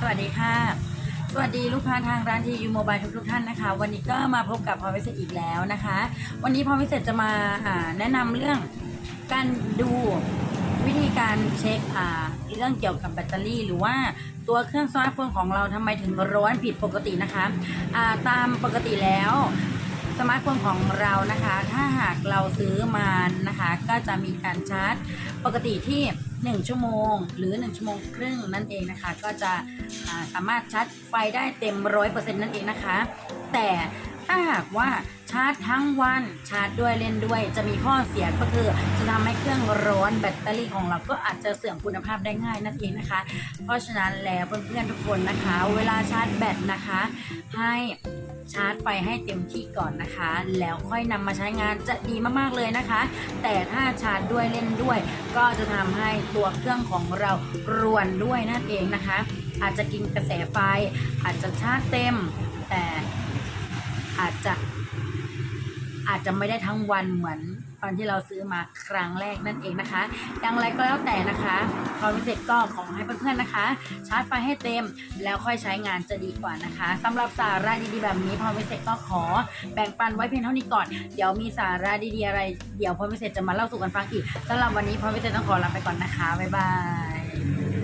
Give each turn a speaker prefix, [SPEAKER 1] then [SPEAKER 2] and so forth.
[SPEAKER 1] สวัสดีค่ะ สวัสดีลูกค้าทางร้านทียูโมบายทุกๆท่านนะคะ วันนี้ก็มาพบกับพรวิเศษอีกแล้วนะคะ วันนี้พรวิเศษจะมาแนะนำเรื่องการดูวิธีการเช็คอ่าเรื่องเกี่ยวกับแบตเตอรี่ หรือว่าตัวเครื่องสมาร์ทโฟนของเราทำไมถึงร้อนผิดปกตินะคะอ่าตามปกติแล้วสมาร์ทโฟนของเรานะคะ ถ้าหากเราซื้อมานะคะ ก็จะมีการชาร์จ ปกติที่ 1 ชั่วโมง หรือ 1 ชั่วโมงครึ่งนั่นเองนะคะ ก็จะสามารถชาร์จไฟได้เต็ม 100%นั่นเองนะคะ แต่ ถ้าหากว่าชาร์จทั้งวันชาร์จด้วยเล่นด้วย จะมีข้อเสียก็คือจะทำให้เครื่องร้อนแบตเตอรี่ของเราก็อาจจะเสื่อมคุณภาพได้ง่ายนั่นเองนะคะ เพราะฉะนั้นแล้วเพื่อนๆทุกคนนะคะ เวลาชาร์จแบตนะคะ ให้ชาร์จไฟให้เต็มที่ก่อนนะคะ แล้วค่อยนำมาใช้งานจะดีมากๆเลยนะคะ แต่ถ้าชาร์จด้วยเล่นด้วย ก็จะทำให้ตัวเครื่องของเรารวนด้วยนั่นเองนะคะ อาจจะกินกระแสไฟ อาจจะชาร์จเต็ม แต่ อาจจะ อาจจะไม่ได้ทั้งวันเหมือนตอนที่เราซื้อมาครั้งแรกนั่นเองนะคะอย่างไรก็แล้วแต่นะคะความพิเศษก็ขอให้เพื่อนๆนะคะ ชาร์จไฟให้เต็ม แล้วค่อยใช้งานจะดีกว่านะคะสำหรับสาระดีๆแบบนี้พอพิเศษก็ขอแบ่งปันไว้เพียงเท่านี้ก่อน เดี๋ยวมีสาระดีๆอะไร เดี๋ยวพอพิเศษจะมาเล่าสู่กันฟังอีกสำหรับวันนี้พอพิเศษต้องขอลาไปก่อนนะคะบ๊ายบาย